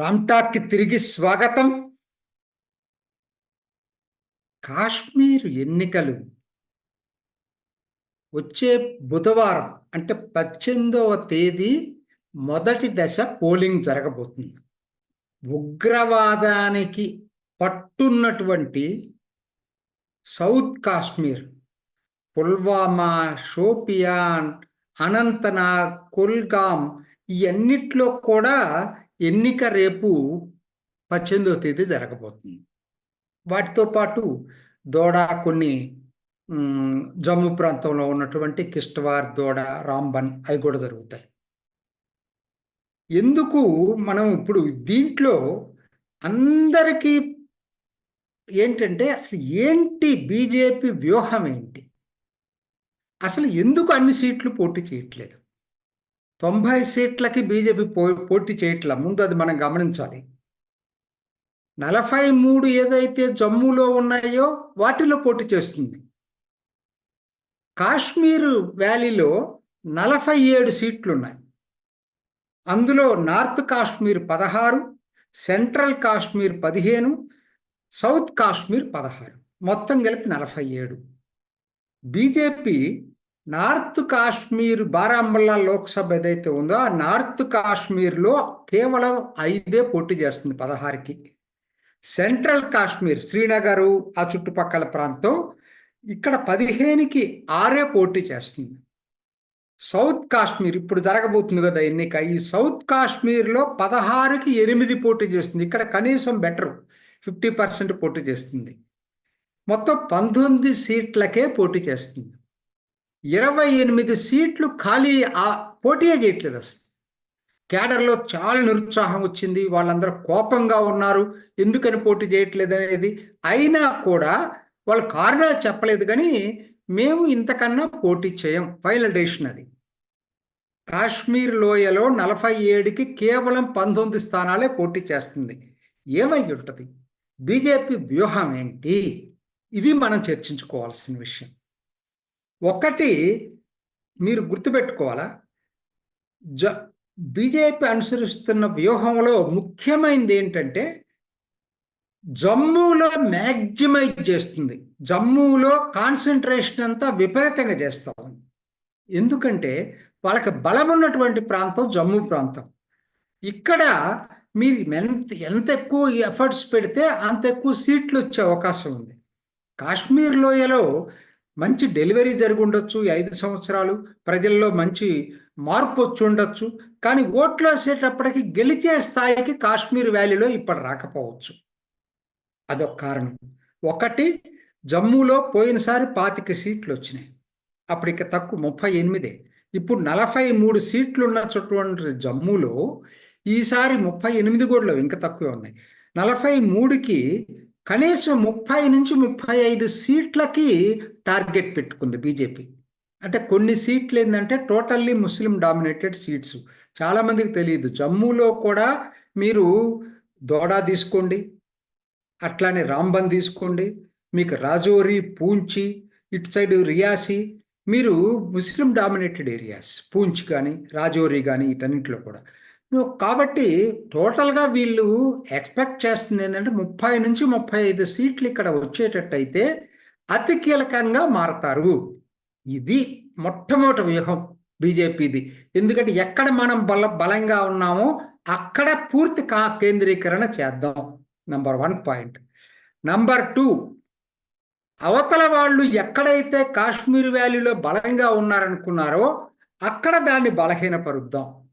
రామ్టాక్కి తిరిగి స్వాగతం. కాశ్మీర్ ఎన్నికలు. వచ్చే బుధవారం అంటే పద్దెనిమిదవ తేదీ మొదటి దశ పోలింగ్ జరగబోతుంది. ఉగ్రవాదానికి పట్టున్నటువంటి సౌత్ కాశ్మీర్ పుల్వామా షోపియాన్ అనంతనాగ్ కుల్గామ్ ఇవన్నిట్లో కూడా ఎన్నిక రేపు పద్దెనిమిదవ తేదీ జరగబోతుంది. వాటితో పాటు దోడా కొన్ని జమ్మూ ప్రాంతంలో ఉన్నటువంటి కిష్టవార్ దోడ రాంబన్ అవి కూడా జరుగుతాయి. ఎందుకు మనం ఇప్పుడు దీంట్లో అందరికీ ఏంటంటే అసలు ఏంటి బీజేపీ వ్యూహం ఏంటి? అసలు ఎందుకు అన్ని సీట్లు పోటీ చేయట్లేదు? తొంభై సీట్లకి బీజేపీ పో పోటీ చేయట్ల? ముందు అది మనం గమనించాలి. నలభై మూడు ఏదైతే జమ్మూలో ఉన్నాయో వాటిలో పోటీ చేస్తుంది. కాశ్మీర్ వ్యాలీలో నలభై ఏడు సీట్లు ఉన్నాయి అందులో నార్త్ కాశ్మీర్ పదహారు సెంట్రల్ కాశ్మీర్ పదిహేను సౌత్ కాశ్మీర్ పదహారు. మొత్తం కలిపి నలభై ఏడు. బీజేపీ నార్త్ కాశ్మీర్ బారాముల్లా లోక్సభ ఏదైతే ఉందో ఆ నార్త్ కాశ్మీర్లో కేవలం ఐదే పోటీ చేస్తుంది పదహారుకి. సెంట్రల్ కాశ్మీర్ శ్రీనగరు ఆ చుట్టుపక్కల ప్రాంతం ఇక్కడ పదిహేనుకి ఆరే పోటీ చేస్తుంది. సౌత్ కాశ్మీర్ ఇప్పుడు జరగబోతుంది కదా ఎన్నిక. ఈ సౌత్ కాశ్మీర్లో పదహారుకి ఎనిమిది పోటీ చేస్తుంది. ఇక్కడ కనీసం బెటర్. ఫిఫ్టీ పర్సెంట్ పోటీ చేస్తుంది. మొత్తం పంతొమ్మిది సీట్లకే పోటీ చేస్తుంది. ఇరవై ఎనిమిది సీట్లు ఖాళీ ఆ పోటీయే చేయట్లేదు అసలు. కేడర్లో చాలా నిరుత్సాహం వచ్చింది. వాళ్ళందరూ కోపంగా ఉన్నారు. ఎందుకని పోటీ చేయట్లేదు అనేది. అయినా కూడా వాళ్ళు కారణాలు చెప్పలేదు కానీ మేము ఇంతకన్నా పోటీ చేయం. ఫైనల్ డెసిషన్ అది. కాశ్మీర్ లోయలో నలభై ఏడుకి కేవలం పంతొమ్మిది స్థానాలే పోటీ చేస్తుంది. ఏమై ఉంటుంది? బీజేపీ వ్యూహం ఏంటి? ఇది మనం చర్చించుకోవాల్సిన విషయం. ఒకటి మీరు గుర్తుపెట్టుకోవాలా? జ బీజేపీ అనుసరిస్తున్న వ్యూహంలో ముఖ్యమైనది ఏంటంటే జమ్మూలో మ్యాక్సిమైజ్ చేస్తుంది. జమ్మూలో కాన్సన్ట్రేషన్ అంతా విపరీతంగా చేస్తాం ఎందుకంటే వాళ్ళకి బలం ఉన్నటువంటి ప్రాంతం జమ్మూ ప్రాంతం. ఇక్కడ మీరు ఎంత ఎంత ఎక్కువ ఎఫర్ట్స్ పెడితే అంత ఎక్కువ సీట్లు వచ్చే అవకాశం ఉంది. కాశ్మీర్ లోయలో మంచి డెలివరీ జరిగి ఉండొచ్చు ఐదు సంవత్సరాలు. ప్రజల్లో మంచి మార్పు వచ్చి ఉండొచ్చు. కానీ ఓట్లు వేసేటప్పటికి గెలిచే స్థాయికి కాశ్మీర్ వ్యాలీలో ఇప్పుడు రాకపోవచ్చు. అదొక కారణం. ఒకటి జమ్మూలో పోయినసారి పాతిక సీట్లు వచ్చినాయి. అప్పుడు ఇక తక్కువ ముప్పై ఎనిమిదే. ఇప్పుడు నలభై మూడు సీట్లు ఉన్నటువంటి జమ్మూలో ఈసారి ముప్పై ఎనిమిది కూడా ఇంకా తక్కువే ఉన్నాయి. నలభై మూడుకి కనీసం ముప్పై నుంచి ముప్పై ఐదు సీట్లకి టార్గెట్ పెట్టుకుంది బీజేపీ. అంటే కొన్ని సీట్లు ఏంటంటే టోటల్లీ ముస్లిం డామినేటెడ్ సీట్స్. చాలామందికి తెలియదు. జమ్మూలో కూడా మీరు దోడా తీసుకోండి అట్లానే రాంబన్ తీసుకోండి మీకు రాజోరి పూంచి ఇటు సైడ్ రియాసి మీరు ముస్లిం డామినేటెడ్ ఏరియాస్ పూంచ్ కానీ రాజోరి కానీ వీటన్నింటిలో కూడా. కాబట్టి టోటల్గా వీళ్ళు ఎక్స్పెక్ట్ చేస్తుంది ఏంటంటే ముప్పై నుంచి ముప్పై ఐదు సీట్లు ఇక్కడ వచ్చేటట్టయితే అతి కీలకంగా మారతారు. ఇది మొట్టమొదటి వ్యూహం బీజేపీది. ఎందుకంటే ఎక్కడ మనం బల బలంగా ఉన్నామో అక్కడ పూర్తి కా కేంద్రీకరణ చేద్దాం. Number one point. Number two అవతల వాళ్ళు ఎక్కడైతే కాశ్మీర్ వ్యాలీలో బలంగా ఉన్నారనుకున్నారో అక్కడ దాన్ని బలహీనపరుద్దాం.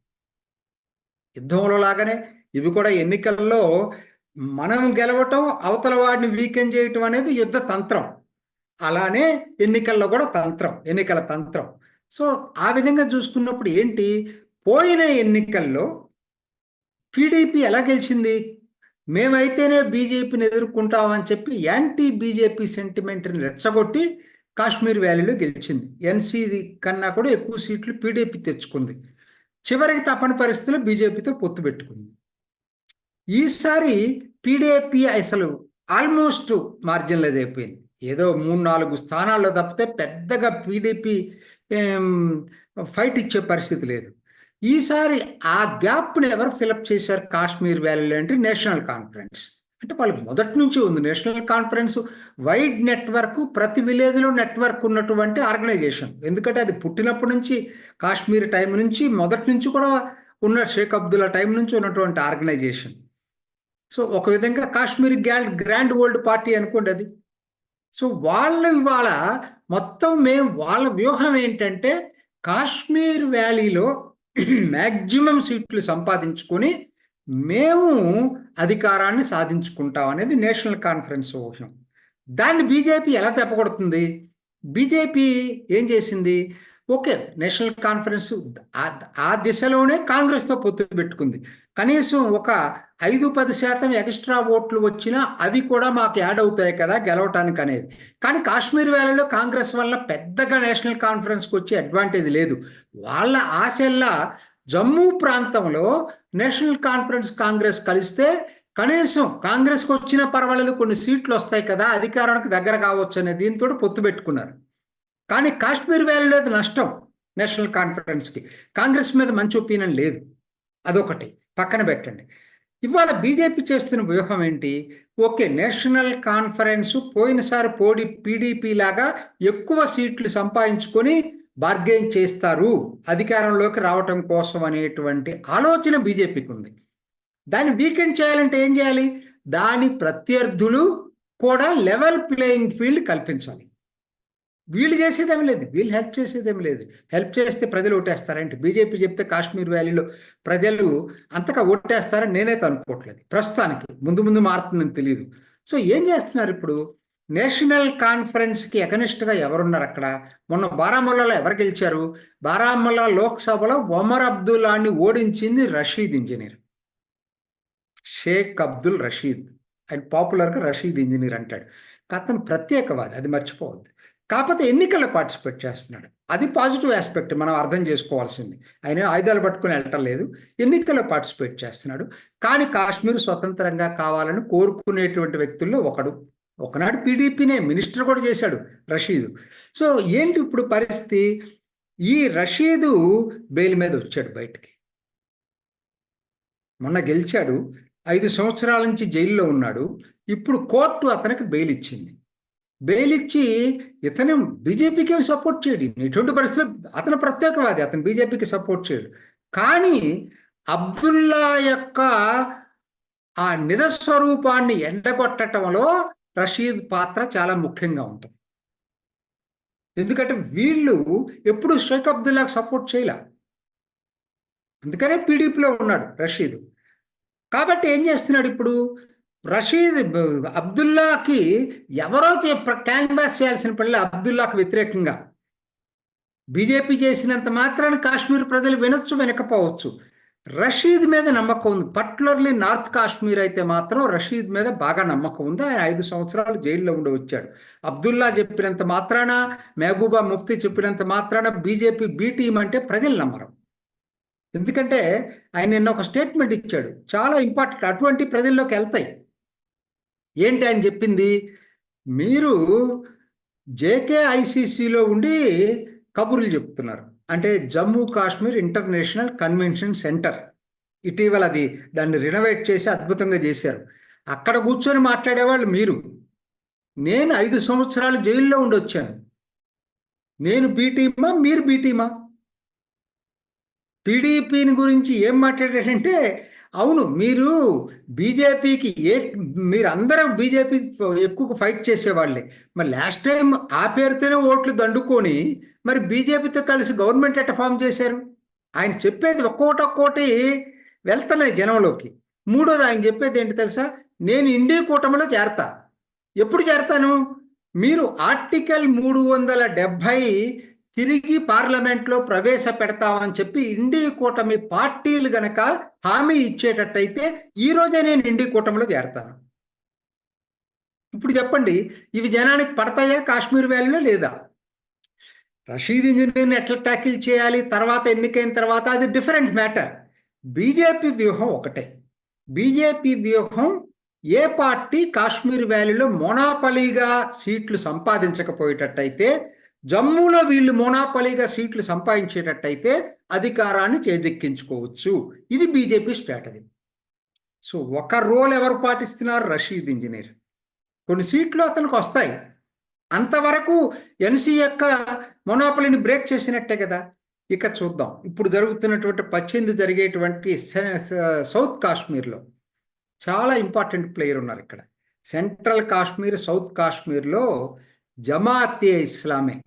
యుద్ధంలో లాగానే ఇవి కూడా ఎన్నికల్లో మనం గెలవటం అవతల వాడిని వీకెన్ చేయటం అనేది యుద్ధ తంత్రం. అలానే ఎన్నికల్లో కూడా తంత్రం ఎన్నికల తంత్రం. సో ఆ విధంగా చూసుకున్నప్పుడు ఏంటి? పోయిన ఎన్నికల్లో టీడీపీ ఎలా గెలిచింది? మేమైతేనే బీజేపీని ఎదుర్కొంటామని చెప్పి యాంటీ బీజేపీ సెంటిమెంట్ని రెచ్చగొట్టి కాశ్మీర్ వ్యాలీలో గెలిచింది. ఎన్సీది కన్నా కూడా ఎక్కువ సీట్లు పీడీపీ తెచ్చుకుంది. చివరికి తప్పని పరిస్థితులు బీజేపీతో పొత్తు పెట్టుకుంది. ఈసారి పీడీపీ అసలు ఆల్మోస్ట్ మార్జిన్లో అయిపోయింది. ఏదో మూడు నాలుగు స్థానాల్లో తప్పితే పెద్దగా పీడీపీ ఫైట్ ఇచ్చే పరిస్థితి లేదు. ఈసారి ఆ గ్యాప్ని ఎవరు ఫిలప్ చేశారు? కాశ్మీర్ వ్యాలీలో అంటే నేషనల్ కాన్ఫరెన్స్. అంటే వాళ్ళకి మొదటి నుంచి ఉంది నేషనల్ కాన్ఫరెన్స్ వైడ్ నెట్వర్క్ ప్రతి విలేజ్లో నెట్వర్క్ ఉన్నటువంటి ఆర్గనైజేషన్. ఎందుకంటే అది పుట్టినప్పటి నుంచి కాశ్మీర్ టైం నుంచి మొదటి నుంచి కూడా ఉన్న షేక్ అబ్దుల్లా టైం నుంచి ఉన్నటువంటి ఆర్గనైజేషన్. సో ఒక విధంగా Kashmir grand grand world party అనుకోండి అది. సో వాళ్ళ ఇవాళ మొత్తం మేము వాళ్ళ వ్యూహం ఏంటంటే కాశ్మీర్ వ్యాలీలో మ్యాక్సిమం సీట్లు సంపాదించుకొని మేము అధికారాన్ని సాధించుకుంటాం అనేది నేషనల్ కాన్ఫరెన్స్ ఊహ్యం దాన్ని బీజేపీ ఎలా తెప్పగొడుతుంది? బీజేపీ ఏం చేసింది? ఓకే నేషనల్ కాన్ఫరెన్స్ ఆ దిశలోనే కాంగ్రెస్తో పొత్తు పెట్టుకుంది. కనీసం ఒక ఐదు పది శాతం ఎక్స్ట్రా ఓట్లు వచ్చినా అవి కూడా మాకు యాడ్ అవుతాయి కదా గెలవటానికి అనేది. కానీ కాశ్మీర్ వ్యాలీలో కాంగ్రెస్ వల్ల పెద్దగా నేషనల్ కాన్ఫరెన్స్కి వచ్చే అడ్వాంటేజ్ లేదు. వాళ్ళ ఆశల్లా జమ్మూ ప్రాంతంలో నేషనల్ కాన్ఫరెన్స్ కాంగ్రెస్ కలిస్తే కనీసం కాంగ్రెస్కి వచ్చినా పర్వాలేదు కొన్ని సీట్లు వస్తాయి కదా అధికారానికి దగ్గర కావచ్చు అనే దీంతో పొత్తు పెట్టుకున్నారు. కానీ కాశ్మీర్ వ్యాలీలో నష్టం నేషనల్ కాన్ఫరెన్స్కి. కాంగ్రెస్ మీద మంచి ఒపీనియన్ లేదు. అదొకటి. పక్కన పెట్టండి. ఇవాళ బీజేపీ చేస్తున్న వ్యూహం ఏంటి? ఓకే నేషనల్ కాన్ఫరెన్స్ పోయినసారి పోడి పీడీపీ లాగా ఎక్కువ సీట్లు సంపాదించుకొని బార్గెయిన్ చేస్తారు అధికారంలోకి రావటం కోసం అనేటువంటి ఆలోచన బీజేపీకి ఉంది. దాన్ని వీకెండ్ చేయాలంటే ఏం చేయాలి? దాని ప్రత్యర్థులు కూడా లెవెల్ ప్లేయింగ్ ఫీల్డ్ కల్పించాలి. వీళ్ళు చేసేదేమి లేదు. వీళ్ళు హెల్ప్ చేసేదేమి లేదు. హెల్ప్ చేస్తే ప్రజలు ఓటేస్తారంటే బీజేపీ చెప్తే కాశ్మీర్ వ్యాలీలో ప్రజలు అంతగా ఓటేస్తారని నేనైతే అనుకోవట్లేదు. ప్రస్తుతానికి. ముందు ముందు మారుతుందని తెలియదు సో ఏం చేస్తున్నారు ఇప్పుడు? నేషనల్ కాన్ఫరెన్స్కి ఎకనిస్ట్గా ఎవరున్నారు అక్కడ? మొన్న బారాముల్లాలో ఎవరు గెలిచారు? బారాముల్లా లోక్సభలో ఒమర్ అబ్దుల్లాని ఓడించింది రషీద్ ఇంజనీర్. షేక్ అబ్దుల్ రషీద్. ఆయన పాపులర్గా రషీద్ ఇంజనీర్ అంటాడు. అతను ప్రత్యేకవాది అది మర్చిపోవద్దు. కాకపోతే ఎన్నికల్లో పార్టిసిపేట్ చేస్తున్నాడు. అది పాజిటివ్ ఆస్పెక్ట్ మనం అర్థం చేసుకోవాల్సింది. ఆయన ఆయుధాలు పట్టుకుని వెళ్ళటం లేదు. ఎన్నికల్లో పార్టిసిపేట్ చేస్తున్నాడు. కానీ కాశ్మీర్ స్వతంత్రంగా కావాలని కోరుకునేటువంటి వ్యక్తుల్లో ఒకడు. ఒకనాడు పీడీపీనే మినిస్టర్ కూడా చేశాడు రషీదు. సో ఏంటి ఇప్పుడు పరిస్థితి? ఈ రషీదు బెయిల్ మీద వచ్చాడు బయటికి. మొన్న గెలిచాడు ఐదు సంవత్సరాల నుంచి జైల్లో ఉన్నాడు ఇప్పుడు కోర్టు అతనికి బెయిల్ ఇచ్చింది. బెయిల్ ఇచ్చి ఇతను బీజేపీకి సపోర్ట్ చేయడు. ఎటువంటి పరిస్థితులు అతను ప్రత్యేకవాది అతను బీజేపీకి సపోర్ట్ చేయడు. కానీ అబ్దుల్లా యొక్క ఆ నిజస్వరూపాన్ని ఎండగొట్టడంలో రషీద్ పాత్ర చాలా ముఖ్యంగా ఉంటుంది. ఎందుకంటే వీళ్ళు ఎప్పుడు షేక్ అబ్దుల్లాకు సపోర్ట్ చేయలే. అందుకనే పీడీపీలో ఉన్నాడు రషీద్. కాబట్టి ఏం చేస్తున్నాడు ఇప్పుడు? రషీద్ అబ్దుల్లాకి ఎవరో క్యాన్వాస్ చేయాల్సిన పనులు అబ్దుల్లాకు వ్యతిరేకంగా. బీజేపీ చేసినంత మాత్రాన్ని కాశ్మీర్ ప్రజలు వినొచ్చు వినకపోవచ్చు. రషీద్ మీద నమ్మకం ఉంది. పర్టికులర్లీ నార్త్ కాశ్మీర్ అయితే మాత్రం రషీద్ మీద బాగా నమ్మకం ఉంది. ఆయన ఐదు సంవత్సరాలు జైల్లో ఉండి వచ్చాడు. అబ్దుల్లా చెప్పినంత మాత్రాన మహబూబా ముఫ్తీ చెప్పినంత మాత్రాన బీజేపీ బీ టీం అంటే ప్రజలు నమ్మరు. ఎందుకంటే ఆయన నిన్న ఒక స్టేట్మెంట్ ఇచ్చాడు. చాలా ఇంపార్టెంట్ అటువంటి ప్రజల్లోకి వెళ్తాయి. ఏంటి ఆయన చెప్పింది? మీరు జేకే ఐసీసీలో ఉండి కబుర్లు చెప్తున్నారు. అంటే Jammu Kashmir international convention centre. ఇటీవల అది దాన్ని రినోవేట్ చేసి అద్భుతంగా చేశారు. అక్కడ కూర్చొని మాట్లాడేవాళ్ళు మీరు. నేను ఐదు సంవత్సరాలు జైల్లో ఉండొచ్చాను. నేను బీటీమా మీరు బీటీమా? టీడీపీని గురించి ఏం మాట్లాడాడంటే అవును మీరు బీజేపీకి ఏ మీరు అందరూ బీజేపీ ఎక్కువ ఫైట్ చేసేవాళ్ళే. మరి లాస్ట్ టైం ఆ పేరుతోనే ఓట్లు దండుకొని మరి బీజేపీతో కలిసి గవర్నమెంట్ ఎట్ట ఫామ్ చేశారు? ఆయన చెప్పేది ఒక్కోటి ఒక్కోటి వెళ్తున్నాయి జనంలోకి. మూడోది ఆయన చెప్పేది ఏంటి తెలుసా? నేను ఇండియా కూటమిలో చేరతా. ఎప్పుడు చేరతాను? మీరు ఆర్టికల్ మూడు వందల డెబ్భై తిరిగి పార్లమెంట్లో ప్రవేశపెడతామని చెప్పి ఇండి కూటమి పార్టీలు గనక హామీ ఇచ్చేటట్టయితే ఈ రోజే నేను ఇండి కూటమిలో చేరతాను. ఇప్పుడు చెప్పండి ఇవి జనానికి పడతాయా కాశ్మీర్ వ్యాలీలో లేదా? రషీద్ ఇంజనీర్ని ఎట్లా ట్యాకిల్ చేయాలి? తర్వాత ఎన్నికైన తర్వాత అది డిఫరెంట్ మ్యాటర్. బీజేపీ వ్యూహం ఒకటే. బీజేపీ వ్యూహం ఏ పార్టీ కాశ్మీర్ వ్యాలీలో మోనాపలీగా సీట్లు సంపాదించకపోయేటట్టయితే జమ్మూలో వీళ్ళు మోనాపలిగా సీట్లు సంపాదించేటట్టయితే అధికారాన్ని చేజెక్కించుకోవచ్చు. ఇది బీజేపీ స్ట్రాటజీ. సో ఒక రోల్ ఎవరు పాటిస్తున్నారు? రషీద్ ఇంజనీర్. కొన్ని సీట్లు అతనికి వస్తాయి. అంతవరకు ఎన్సీ యొక్క మొనాపలిని బ్రేక్ చేసినట్టే కదా. ఇక చూద్దాం. ఇప్పుడు జరుగుతున్నటువంటి పచ్చింది జరిగేటువంటి సౌత్ కాశ్మీర్లో చాలా ఇంపార్టెంట్ ప్లేయర్ ఉన్నారు ఇక్కడ. సెంట్రల్ కాశ్మీర్ సౌత్ కాశ్మీర్లో జమాతే ఇస్లామే.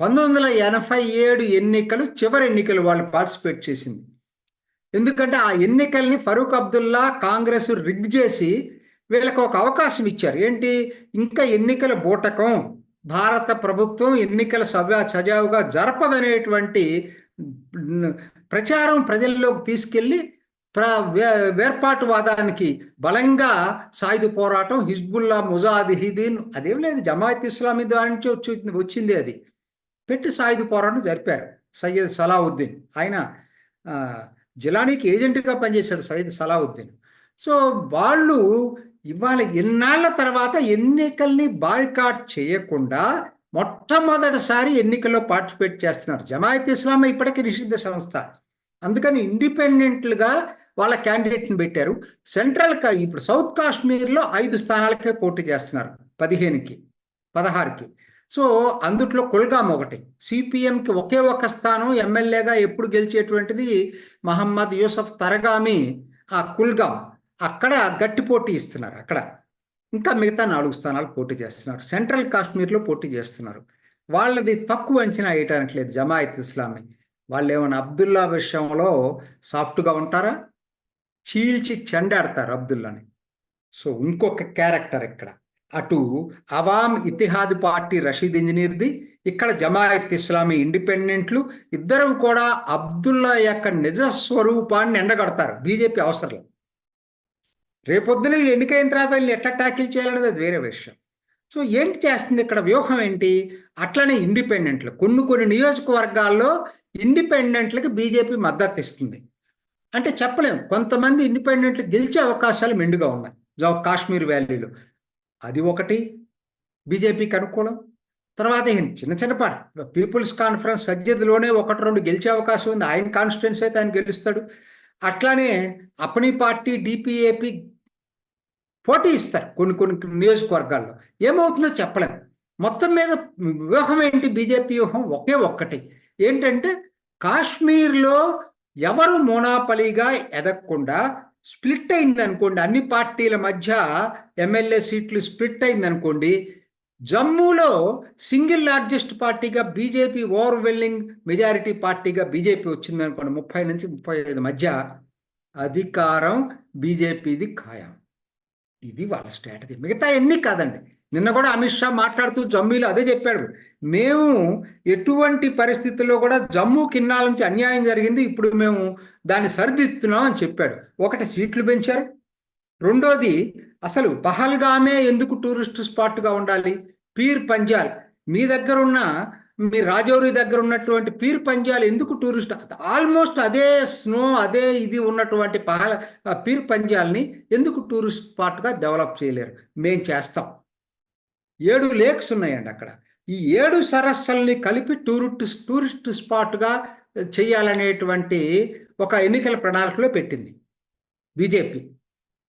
పంతొమ్మిది వందల ఎనభై ఏడు ఎన్నికలు చివరి ఎన్నికలు వాళ్ళు పార్టిసిపేట్ చేసింది. ఎందుకంటే ఆ ఎన్నికల్ని ఫరూక్ అబ్దుల్లా కాంగ్రెస్ రిగ్ చేసి వీళ్ళకి ఒక అవకాశం ఇచ్చారు. ఏంటి? ఇంకా ఎన్నికల బూటకం భారత ప్రభుత్వం ఎన్నికల సభ సజావుగా జరపదనేటువంటి ప్రచారం ప్రజల్లోకి తీసుకెళ్ళి ప్ర వేర్పాటువాదానికి బలంగా సాయుధ పోరాటం హిజ్బుల్లా ముజాదిహిదీన్ అదేం లేదు జమాయత్ ఇస్లామీ ద్వారా నుంచి వచ్చి వచ్చింది అది. పెట్టి సాయుధ పోరాటం జరిపారు సయ్యద్ సలావుద్దీన్. ఆయన జిలానీకి ఏజెంట్గా పనిచేశాడు సయ్యద్ సలావుద్దీన్. సో వాళ్ళు ఇవాళ ఎన్నాళ్ళ తర్వాత ఎన్నికల్ని బాయ్కాట్ చేయకుండా మొట్టమొదటిసారి ఎన్నికల్లో పార్టిసిపేట్ చేస్తున్నారు. జమాయత్ ఇస్లామా ఇప్పటికీ నిషిద్ధ సంస్థ. అందుకని ఇండిపెండెంట్లుగా వాళ్ళ క్యాండిడేట్ని పెట్టారు. సెంట్రల్ ఇప్పుడు సౌత్ కాశ్మీర్లో ఐదు స్థానాలకే పోటీ చేస్తున్నారు పదిహేనుకి పదహారుకి. సో అందుట్లో కుల్గామ్ ఒకటి. సిపిఎంకి ఒకే ఒక స్థానం ఎమ్మెల్యేగా ఎప్పుడు గెలిచేటువంటిది మహమ్మద్ యూసఫ్ తరగామి ఆ కుల్గామ్. అక్కడ గట్టి పోటీ ఇస్తున్నారు అక్కడ. ఇంకా మిగతా నాలుగు స్థానాలు పోటీ చేస్తున్నారు. సెంట్రల్ కాశ్మీర్లో పోటీ చేస్తున్నారు. వాళ్ళది తక్కువ అంచనా వేయటానికి లేదు జమాయత్ ఇస్లామీ. వాళ్ళు ఏమైనా అబ్దుల్లా విషయంలో సాఫ్ట్గా ఉంటారా? చీల్చి చెండాడతారు అబ్దుల్లాని. సో ఇంకొక క్యారెక్టర్ ఇక్కడ. అటు అవామ్ ఇతిహాద్ పార్టీ రషీద్ ఇంజనీర్ది ఇక్కడ జమాయత్ ఇస్లామీ ఇండిపెండెంట్లు ఇద్దరు కూడా అబ్దుల్లా యొక్క నిజ స్వరూపాన్ని ఎండగడతారు బీజేపీ అవసరం రేపొద్దున ఎన్నికైన తర్వాత వీళ్ళు ఎట్లా ట్యాకిల్ చేయాలనేది అది వేరే విషయం. సో ఏంటి చేస్తుంది ఇక్కడ వ్యూహం ఏంటి? అట్లనే ఇండిపెండెంట్లు కొన్ని కొన్ని నియోజకవర్గాల్లో ఇండిపెండెంట్లకి బీజేపీ మద్దతు ఇస్తుంది. అంటే చెప్పలేము. కొంతమంది ఇండిపెండెంట్లు గెలిచే అవకాశాలు మెండుగా ఉన్నాయి. కాశ్మీర్ వ్యాలీలో. అది ఒకటి. బీజేపీకి అనుకూలం. తర్వాత చిన్న చిన్నపాటి పీపుల్స్ కాన్ఫరెన్స్ సజ్జద్లోనే ఒకటి రెండు గెలిచే అవకాశం ఉంది. ఆయన కాన్స్టిట్యున్స్ అయితే ఆయన గెలుస్తాడు. అట్లానే అపని పార్టీ డిపిఏపి పోటీ ఇస్తారు కొన్ని కొన్ని నియోజకవర్గాల్లో. ఏమవుతుందో చెప్పలేము మొత్తం మీద వ్యూహం ఏంటి? బీజేపీ వ్యూహం ఒకే ఒక్కటి. ఏంటంటే కాశ్మీర్లో ఎవరు మోనాపలిగా ఎదగకుండా స్ప్లిట్ అయిందనుకోండి అన్ని పార్టీల మధ్య ఎమ్మెల్యే సీట్లు స్ప్లిట్ అయిందనుకోండి జమ్మూలో సింగిల్ లార్జెస్ట్ పార్టీగా బీజేపీ ఓవర్వెల్లింగ్ మెజారిటీ పార్టీగా బీజేపీ వచ్చింది అనుకోండి ముప్పై నుంచి ముప్పై ఐదు మధ్య అధికారం బీజేపీది ఖాయం. ఇది వాళ్ళ స్ట్రాటజీ. మిగతా ఎన్ని కాదండి. నిన్న కూడా అమిత్ షా మాట్లాడుతూ జమ్మీలో అదే చెప్పాడు. మేము ఎటువంటి పరిస్థితుల్లో కూడా జమ్మూ కిన్నాల నుంచి అన్యాయం జరిగింది ఇప్పుడు మేము దాన్ని సరిదిద్దుతున్నాం అని చెప్పాడు. ఒకటి సీట్లు పెంచారు. రెండోది అసలు పహల్గామే ఎందుకు టూరిస్ట్ స్పాట్గా ఉండాలి? పీర్ పంజాల్. మీ దగ్గర ఉన్న మీ రాజౌరి దగ్గర ఉన్నటువంటి పీర్ పంజాల్ ఎందుకు టూరిస్ట్? ఆల్మోస్ట్ అదే స్నో అదే ఇది ఉన్నటువంటి పహల్ పీర్ పంజాల్ని ఎందుకు టూరిస్ట్ స్పాట్గా డెవలప్ చేయలేరు? మేము చేస్తాం. ఏడు లేక్స్ ఉన్నాయండి అక్కడ. ఈ ఏడు సరస్సుల్ని కలిపి టూరిస్ట్ టూరిస్ట్ స్పాట్గా చేయాలనేటువంటి ఒక ఎన్నికల ప్రణాళికలో పెట్టింది బీజేపీ.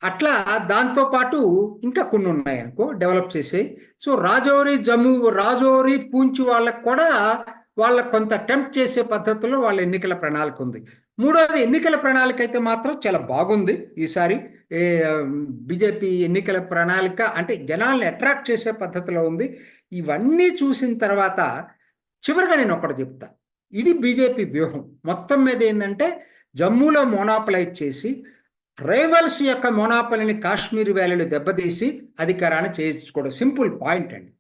అట్లా దాంతోపాటు ఇంకా కొన్ని ఉన్నాయి అనుకో డెవలప్ చేసే సో రాజౌరి జమ్ము రాజౌరి పూంచి వాళ్ళకు కూడా వాళ్ళ కొంత అటెంప్ట్ చేసే పద్ధతిలో వాళ్ళ ఎన్నికల ప్రణాళిక ఉంది. మూడోది ఎన్నికల ప్రణాళిక అయితే మాత్రం చాలా బాగుంది. ఈసారి బీజేపీ ఎన్నికల ప్రణాళిక అంటే జనాల్ని అట్రాక్ట్ చేసే పద్ధతిలో ఉంది. ఇవన్నీ చూసిన తర్వాత చివరిగా నేను ఒకటి చెప్తా. ఇది బీజేపీ వ్యూహం. మొత్తం మీద ఏంటంటే జమ్మూలో మోనాపలైజ్ చేసి ట్రైబల్స్ యొక్క మోనాపలిని కాశ్మీర్ వ్యాలీలో దెబ్బతీసి అధికారాన్ని చేయించుకోవడం. సింపుల్ పాయింట్ అండి.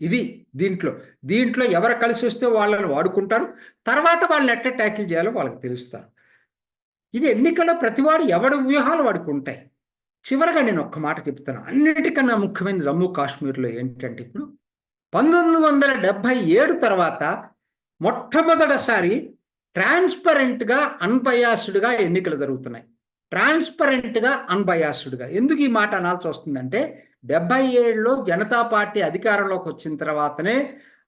ఇది దీంట్లో. దీంట్లో ఎవరు కలిసి వస్తే వాళ్ళని వాడుకుంటారు తర్వాత వాళ్ళని ఎట్ట ట్యాకిల్ చేయాలో వాళ్ళకి తెలుస్తారు. ఇది ఎన్నికల్లో ప్రతివాడు ఎవడు వ్యూహాలు వాడుకుంటాయి. చివరగా నేను ఒక్క మాట చెప్తాను అన్నిటికన్నా ముఖ్యమైన జమ్మూ కాశ్మీర్లో ఏంటంటే ఇప్పుడు పంతొమ్మిది వందల డెబ్భై ఏడు తర్వాత మొట్టమొదటిసారి ట్రాన్స్పరెంట్గా అన్బయాస్డ్గా ఎన్నికలు జరుగుతున్నాయి. ట్రాన్స్పరెంట్గా అన్బయాస్డ్గా. ఎందుకు ఈ మాట అనాల్సి వస్తుందంటే డెబ్బై ఏడులో జనతా పార్టీ అధికారంలోకి వచ్చిన తర్వాతనే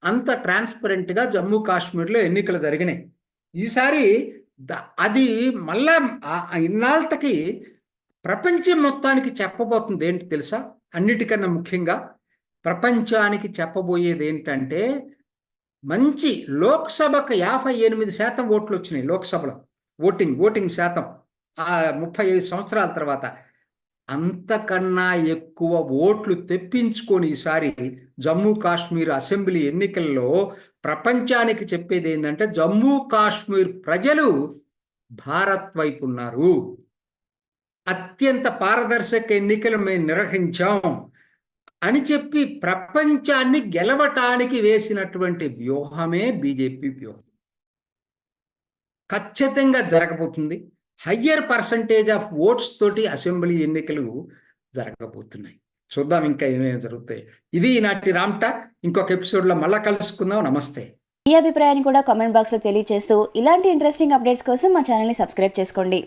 అంత ట్రాన్స్పరెంట్గా జమ్మూ కాశ్మీర్లో ఎన్నికలు జరిగినాయి. ఈసారి అది మళ్ళా ఇన్నాళ్ళకి ప్రపంచం మొత్తానికి చెప్పబోతుంది ఏంటి తెలుసా? అన్నిటికన్నా ముఖ్యంగా ప్రపంచానికి చెప్పబోయేది ఏంటంటే మంచి లోక్సభకు యాభై ఎనిమిది శాతం ఓట్లు వచ్చినాయి లోక్సభలో. ఓటింగ్ ఓటింగ్ శాతం. ముప్పై ఐదు సంవత్సరాల తర్వాత. అంతకన్నా ఎక్కువ ఓట్లు తెప్పించుకొని ఈసారి జమ్మూ కాశ్మీర్ అసెంబ్లీ ఎన్నికల్లో ప్రపంచానికి చెప్పేది ఏంటంటే జమ్మూ కాశ్మీర్ ప్రజలు భారత్ వైపు ఉన్నారు. అత్యంత పారదర్శక ఎన్నికలు మేము నిర్వహించాం అని చెప్పి ప్రపంచాన్ని గెలవటానికి వేసినటువంటి వ్యూహమే బీజేపీ వ్యూహం. ఖచ్చితంగా జరగబోతుంది. హయ్యర్ పర్సంటేజ్ ఆఫ్ ఓట్స్ తోటి అసెంబ్లీ ఎన్నికలు జరగబోతున్నాయి. చూద్దాం ఇంకా ఏమేమి జరుగుతాయి. ఇది ఈనాటి రామ్ టాక్. ఇంకొక ఎపిసోడ్లో మళ్ళా కలుసుకుందాం. నమస్తే. మీ అభిప్రాయాన్ని కూడా కామెంట్ బాక్స్లో తెలియజేస్తూ ఇలాంటి ఇంట్రెస్టింగ్ అప్డేట్స్ కోసం మా ఛానల్ని సబ్స్క్రైబ్ చేసుకోండి.